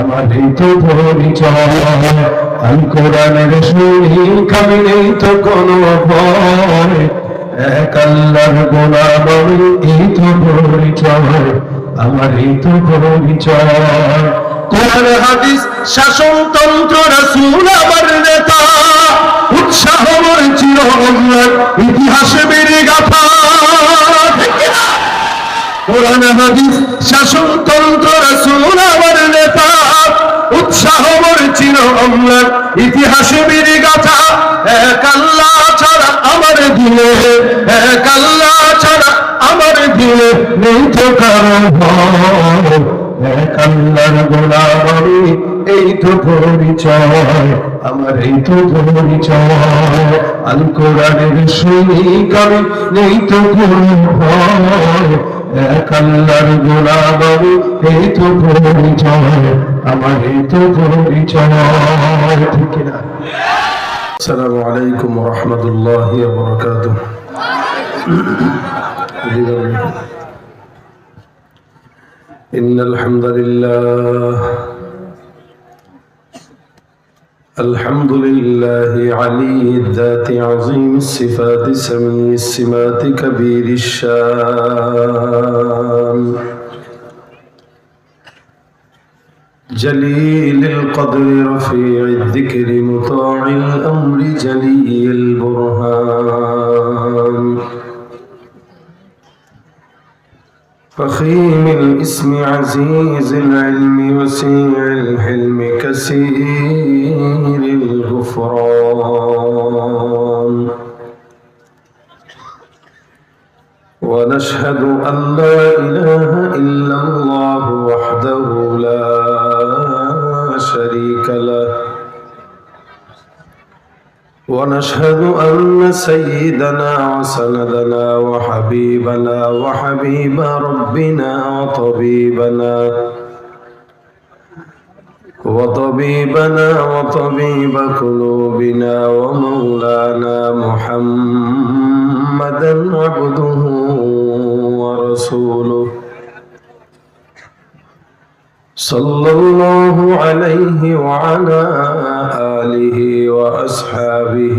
আমার তো পরিচয় আল কোরআনের শুনি খাবি নেই তো কোনো ভয় গোলামি এই তো পরিচয় আমার এই তো পরিচয় কোরআন হাদিস, শাসনতন্ত্র, রাসূল আবার নেতা। উৎসাহ মোর চির ইতিহাসে বেড়ে গাথা। কোরআন হাদিস শাসনতন্ত্র অমর ইতিহাসে বেড়ে গাথা এক আল্লাহ ছাড়া আমার দিলে, এক আল্লাহ ছাড়া আমার দিলে নেই তো কারও এক আল্লাহর গোলামি এই তো পরিচয়, আমার এই তো পরিচয়। আল কোরআনের সৈনিক আমি নেই তো কোনো ভয়। এক আল্লাহর গোলামি এই তো পরিচয়। আমার এই তো পরিচয় ঠিক না السلام عليكم ورحمة الله وبركاته إن الحمد لله الحمد لله علي الذات عظيم الصفات سمي السمات كبير الشان جليل القدر رفيع الذكر مطاع الأمر جلي البرهان. فخيم الاسم عزيز العلم وسيع الحلم كثير الغفران. ونشهد أن لا سيدنا وسندنا وحبيبنا وحبيب ربنا وطبيبنا وطبيبنا وطبيب قلوبنا ومولانا محمدا عبده ورسوله. صلى الله عليه وعلى آله وأصحابه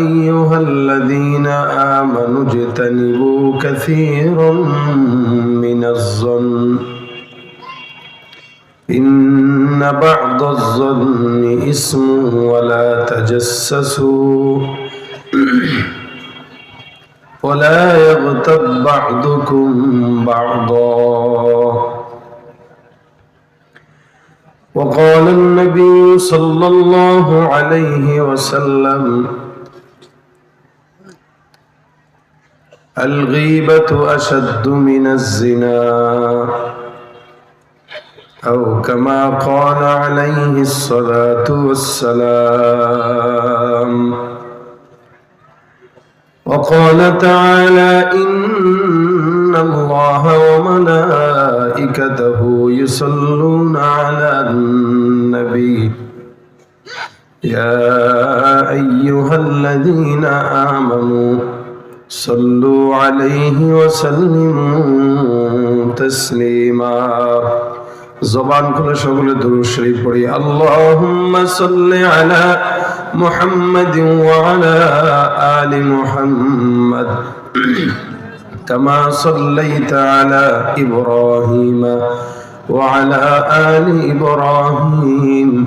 أيها الذين آمنوا اجتنبوا كثيرا من الظن. إن بعض الظن اسم ولا تجسسوا. ولا يغتب بعضكم بعضا. وقال النبي صلى الله عليه وسلم الغيبة أشد من الزنا أو كما قال عليه الصلاة والسلام وقال تعالى إن الله وملائكته يصلون على النبي. يا أيها الذين آمنوا صلوا عليه وسلم تسليما. زبان كل شغل درو شريف اللهم صل على محمد وعلى آل محمد. كما صليت على إبراهيم وعلى آل إبراهيم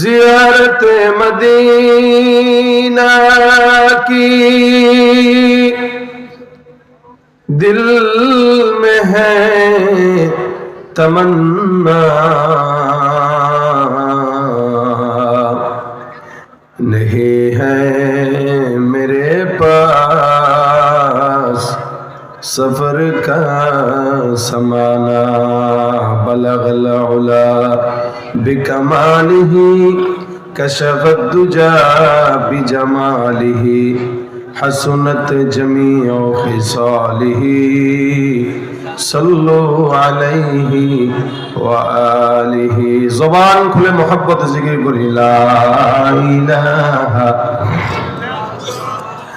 जियारत मदीना की। दिल में है तमन्ना। नहीं है मेरे पास सफ़र का سمعنا بلغ العلا بكماله كشف الدجى بجماله حسنت جميع خصاله صلوا عليه وآله زبان كل محبت ذكر قل لا إله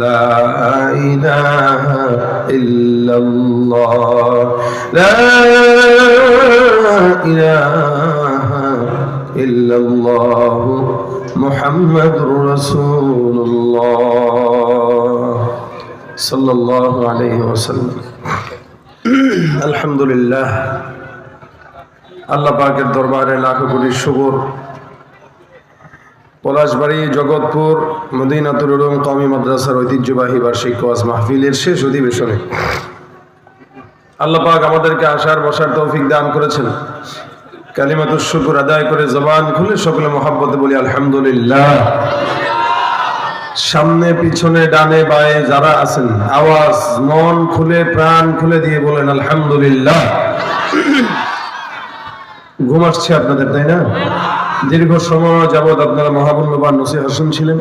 لا إله إلا الله لا إله إلا الله محمد رسول الله صلى الله عليه وسلم الحمد لله আল্লাহ পাকের দরবারে লাখো কোটি শুকর পলাশবাড়ি, জগৎপুর, মদিনাতুল উলুম কওমি মাদ্রাসার ঐতিহ্যবাহী বার্ষিক ওয়াজ মাহফিলের শেষ অধিবেশনে আল্লাহ পাক আমাদেরকে আসার, বসার তৌফিক দান করেছেন। কালিমাতুর শুকুর আদায় করে জবান খুলে সকলে মহাব্বতে বলি, আলহামদুলিল্লাহ। সামনে, পিছনে, ডানে, বায়ে যারা আছেন, আওয়াজ, মন খুলে, প্রাণ খুলে দিয়ে বলেন, আলহামদুলিল্লাহ। ঘুম আসছে আপনাদের, তাই না? দীর্ঘ সময় যাবৎ আপনারা মহামূল্যবান নসিহা শুনছিলেন।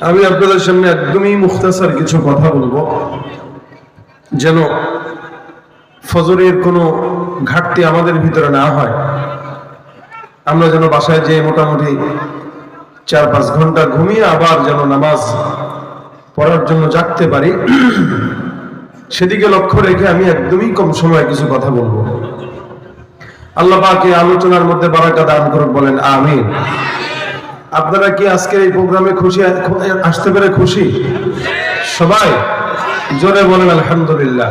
আমি আপনাদের সামনে একদমই মুখতাসার কিছু কথা বলব। যেন ফজরের কোনো ঘাটতি আমাদের ভিতরে না হয়। আমরা যেন বাসায় যেয়ে মোটামুটি চার পাঁচ ঘণ্টা ঘুমিয়ে আবার যেন নামাজ পড়ার জন্য জাগতে পারি। সেদিকে লক্ষ্য রেখে আমি একদমই কম সময়ে কিছু কথা বলব। আল্লাহ পাক আলোচনার মধ্যে বারাকা দান করুন বলেন আমিন। আপনারা কি আজকের এই প্রোগ্রামে খুশি আসতে পেরে খুশি? সবাই? জোরে বলেন, আলহামদুলিল্লাহ।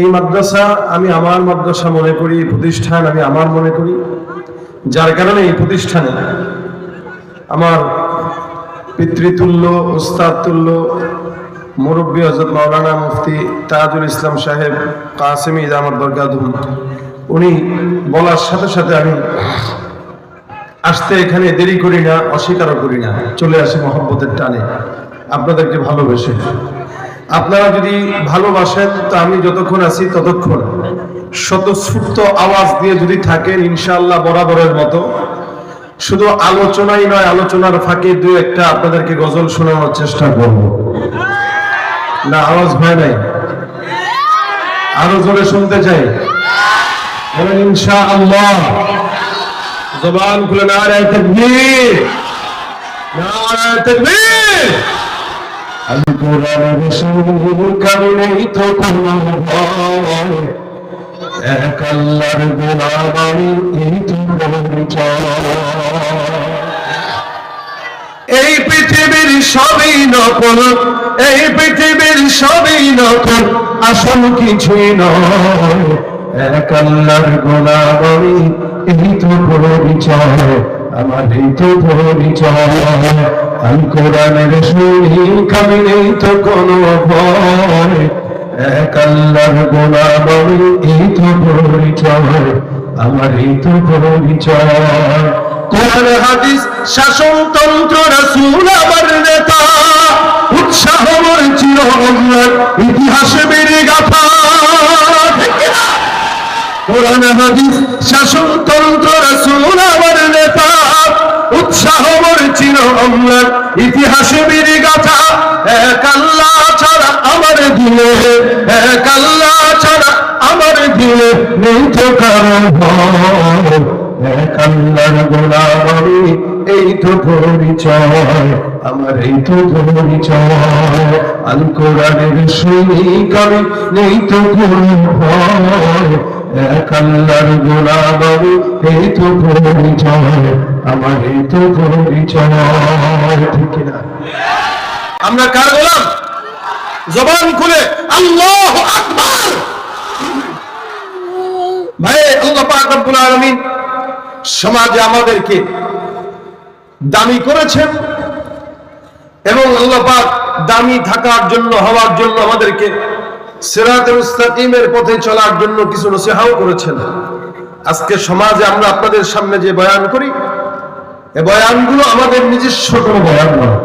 এই মাদ্রাসা আমি আমার মাদ্রাসা মনে করি প্রতিষ্ঠান আমি আমার মনে করি। যার কারণে এই প্রতিষ্ঠানে আমার পিতৃতুল্য উস্তাদ তুল্য মুরব্বী হজরত মাওলানা মুফতি তাজুল ইসলাম সাহেব কাসেমি ইদামত বরগাদুম উনি বলার সাথে সাথে আমি আসতে এখানে দেরি করি না, অস্বীকারও করি না। চলে আসি মহব্বতের টানে। আপনাদেরকে ভালোবেসে। আপনারা যদি ভালোবাসেন, তো আমি যতক্ষণ আছি ততক্ষণ। স্বতঃস্ফূর্ত আওয়াজ দিয়ে যদি থাকেন, ইনশাআল্লাহ বরাবরের মতো। শুধু আলোচনাই নয়, আলোচনার ফাঁকে দু একটা আপনাদেরকে গজল শোনানোর চেষ্টা করব। না, আওয়াজ ভয় নাই। আরও জোরে শুনতে চাই। বলেন, ইনশাআল্লাহ। জবান খুলে আল্লাহর গোলাম আমি এই এই পৃথিবীর সবই নকল, এই পৃথিবীর সবই নকল, আসল কিছুই নয়। এক আল্লাহর গোলাম এই তো পরিচয় আমার এই তো পরিচয় আল কোরআনের শুনি আমি নেই তো কোনো ভয় এক আল্লাহর গোলাম এই তো পরিচয় আমার এই তো পরিচয় কোরআন, হাদিস, শাসনতন্ত্র, রাসূল, আমার নেতা, উৎসাহ ইতিহাসে বেড়ে গাথা। কোরআন, হাদিস রাসূল, আমার নেতা, উৎসাহ মোর চির ইতিহাসে বেড়ে গাথা এক আল্লাহ ছাড়া আমার দিলে, এক আল্লাহ ছাড়া আমার দিলে নেই তো কারণ এক আল্লাহর গোলাম এই তো পরিচয়, আমার এই তো পরিচয়। আল কোরআনের সৈনিক আমি, নেই তো কোনো ভয়। এই তো পরিচয়, আমার এই তো পরিচয়। ঠিক আমরা কার গোলাম? জবান খুলে, আল্লাহ ভাই, আল্লাহ সমাজে আমাদেরকে দামি করেছেন এবং আল্লাহ দামি থাকার জন্য, হওয়ার জন্য আমাদেরকে সিরাতুল মুস্তাকিমের পথে চলার জন্য কিছু নসিহাও করেছেন। আজকে সমাজে আমরা আপনাদের সামনে যে বয়ান করি এই বয়ানগুলো আমাদের নিজস্ব কোনো বয়ান নয়।